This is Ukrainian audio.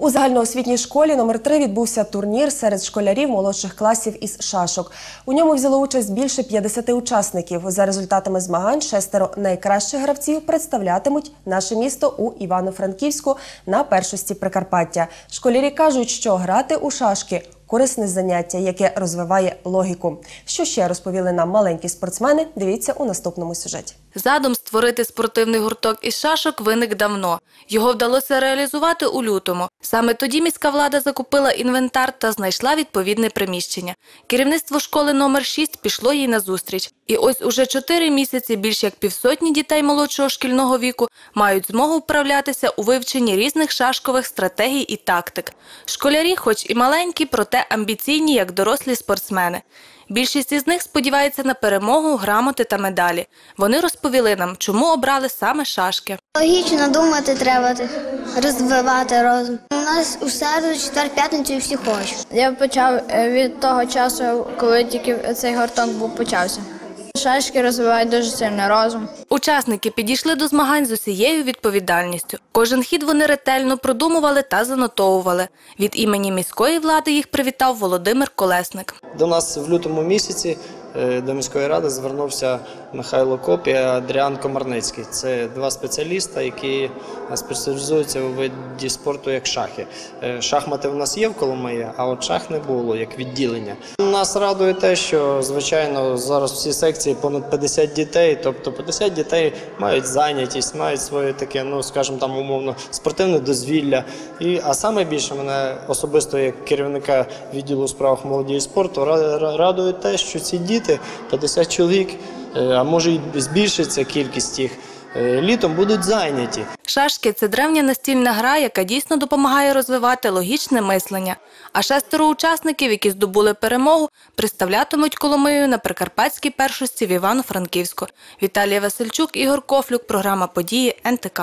У загальноосвітній школі номер 3 відбувся турнір серед школярів молодших класів із шашок. У ньому взяло участь більше 50 учасників. За результатами змагань шестеро найкращих гравців представлятимуть наше місто у Івано-Франківську на першості Прикарпаття. Школярі кажуть, що грати у шашки корисне заняття, яке розвиває логіку. Що ще розповіли нам маленькі спортсмени? Дивіться у наступному сюжеті. Задум створити спортивний гурток із шашок виник давно. Його вдалося реалізувати у лютому. Саме тоді міська влада закупила інвентар та знайшла відповідне приміщення. Керівництво школи номер 6 пішло їй на зустріч. І ось уже чотири місяці більш як півсотні дітей молодшого шкільного віку мають змогу вправлятися у вивченні різних шашкових стратегій і тактик. Школярі, хоч і маленькі, проте амбіційні, як дорослі спортсмени. Більшість із них сподівається на перемогу, грамоти та медалі. Вони розповіли нам, чому обрали саме шашки. Логічно думати треба, розвивати розум. У нас у середу, четвер, п'ятницю всі хочуть. Я почав е, від того часу, коли тільки цей гурток був почався. Шашки розвивають дуже сильно розум. Учасники підійшли до змагань з усією відповідальністю. Кожен хід вони ретельно продумували та занотовували. Від імені міської влади їх привітав Володимир Колесник. До нас в лютому місяці е, до міської ради звернувся Михайло Коп і Адріан Комарницький. Це два спеціаліста, які спеціалізуються у виді спорту як шахи. Е, Шахмати в нас є в Коломиї, а от шах не було як відділення. Нас радує те, що звичайно зараз всі секції понад 50 дітей, тобто 50 дітей мають зайнятість, мають своє таке, ну скажімо там умовно, спортивне дозвілля. І а саме більше мене особисто як керівника відділу справах молоді і спорту ра- ра- радує те, що ці діти, 50 чоловік, е, а може й збільшиться кількість їх, е, літом будуть зайняті. Шашки це древня настільна гра, яка дійсно допомагає розвивати логічне мислення. А шестеро учасників, які здобули перемогу, представлятимуть Коломию на прикарпатській першості в Івано-Франківську. Віталія Васильчук, Ігор Кофлюк, програма події НТК.